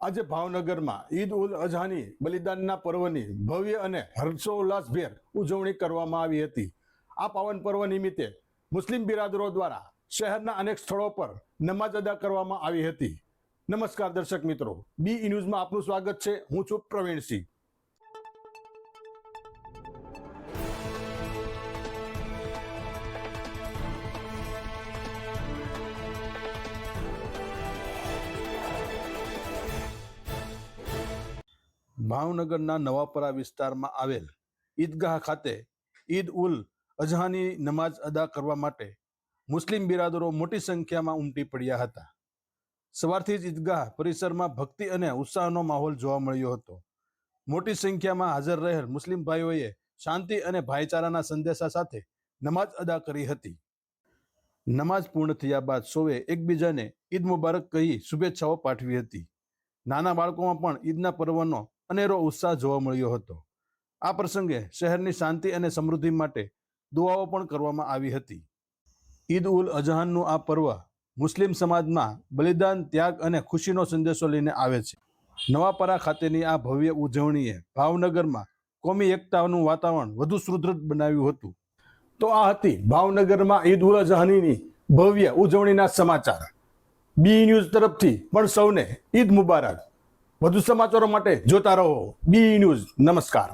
આજે ભાવનગરમાં ઈદ ઉલ અઝહાની બલિદાનના પર્વની ભવ્ય અને હર્ષોલ્લાસભેર ઉજવણી કરવામાં આવી હતી. આ પાવન પર્વ નિમિત્તે મુસ્લિમ બિરાદરો દ્વારા શહેરના અનેક સ્થળો પર નમાજ અદા કરવામાં આવી હતી. નમસ્કાર દર્શક મિત્રો, બી ન્યૂઝમાં આપનું સ્વાગત છે. હું છું પ્રવીણસિંહ. ભાવનગરના નવાપરા વિસ્તારમાં આવેલ ઈદગાહ ખાતે ઈદ ઉલ અઝહાની નમાજ અદા કરવા માટે મુસ્લિમ બિરાદરો મોટી સંખ્યામાં ઉમટી પડ્યા હતા. સવારથી જ ઈદગાહ પરિસરમાં ભક્તિ અને ઉત્સાહનો માહોલ જોવા મળ્યો હતો. મોટી સંખ્યામાં હાજર રહેલ મુસ્લિમ ભાઈઓએ શાંતિ અને ભાઈચારાના સંદેશા સાથે નમાજ અદા કરી હતી. નમાજ પૂર્ણ થયા બાદ સૌએ એકબીજાને ઈદ મુબારક કહી શુભેચ્છાઓ પાઠવી હતી. નાના બાળકોમાં પણ ઈદના પર્વનો અનેરો ઉત્સાહ જોવા મળ્યો હતો. આ પ્રસંગે શહેરની શાંતિ અને સમૃદ્ધિ માટે દુઆઓ પણ કરવામાં આવી હતી. ઈદ ઉલ અઝહાનનું આ પર્વ મુસ્લિમ સમાજમાં બલિદાન, ત્યાગ અને ખુશીનો સંદેશો લઈને આવે છે. નવાપરા ખાતેની આ ભવ્ય ઉજવણીએ ભાવનગરમાં કોમી એકતાનું વાતાવરણ વધુ સુદૃઢ બનાવ્યું હતું. તો આ હતી ભાવનગરમાં ઈદ ઉલ અઝહાનીની ભવ્ય ઉજવણીના સમાચાર. બી ન્યૂઝ તરફથી પણ સૌને ઈદ મુબારક. વધુ સમાચારો માટે જોતા રહો. B news. નમસ્કાર.